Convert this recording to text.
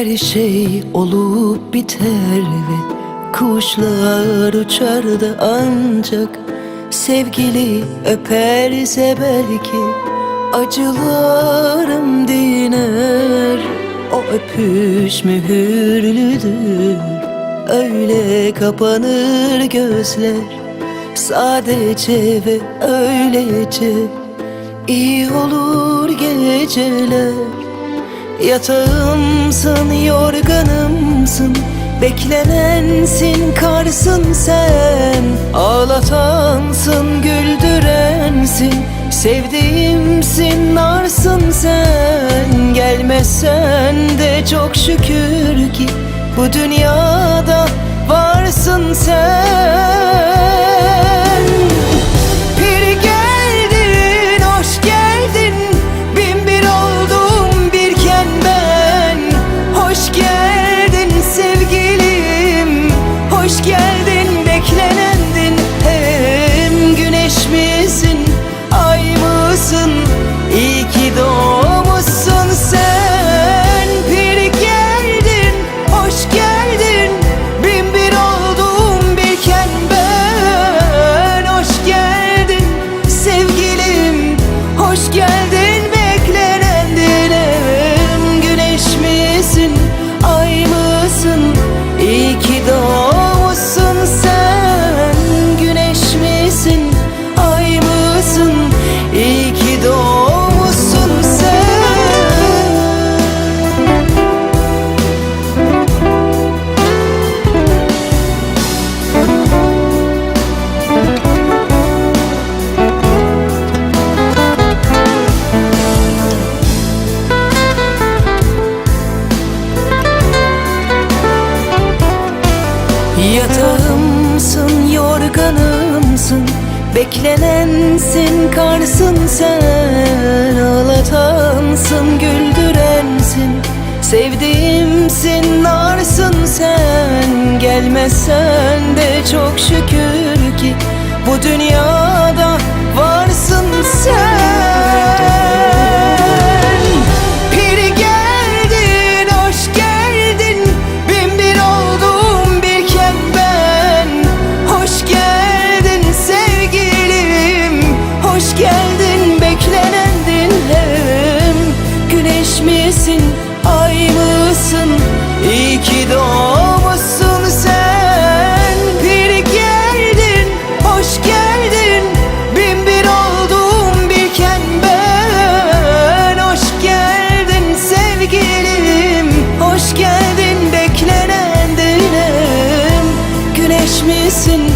Her şey olup biter ve kuşlar uçardı ancak Sevgili öperse belki acılarım diner. O öpüş mühürlüdür öyle kapanır gözler. Sadece ve öylece iyi olur geceler Yatağımsın, yorganımsın. Beklenensin, karsın sen. Ağlatansın, güldürensin. Sevdiğimsin, narsın sen. Gelmezsen de çok şükür ki Bu dünyada varsın sen Yatağımsın, yorganımsın Beklenensin, karsın sen Ağlatansın, güldürensin Sevdiğimsin, narsın sen Gelmezsen de çok şükür ki Bu dünyada misin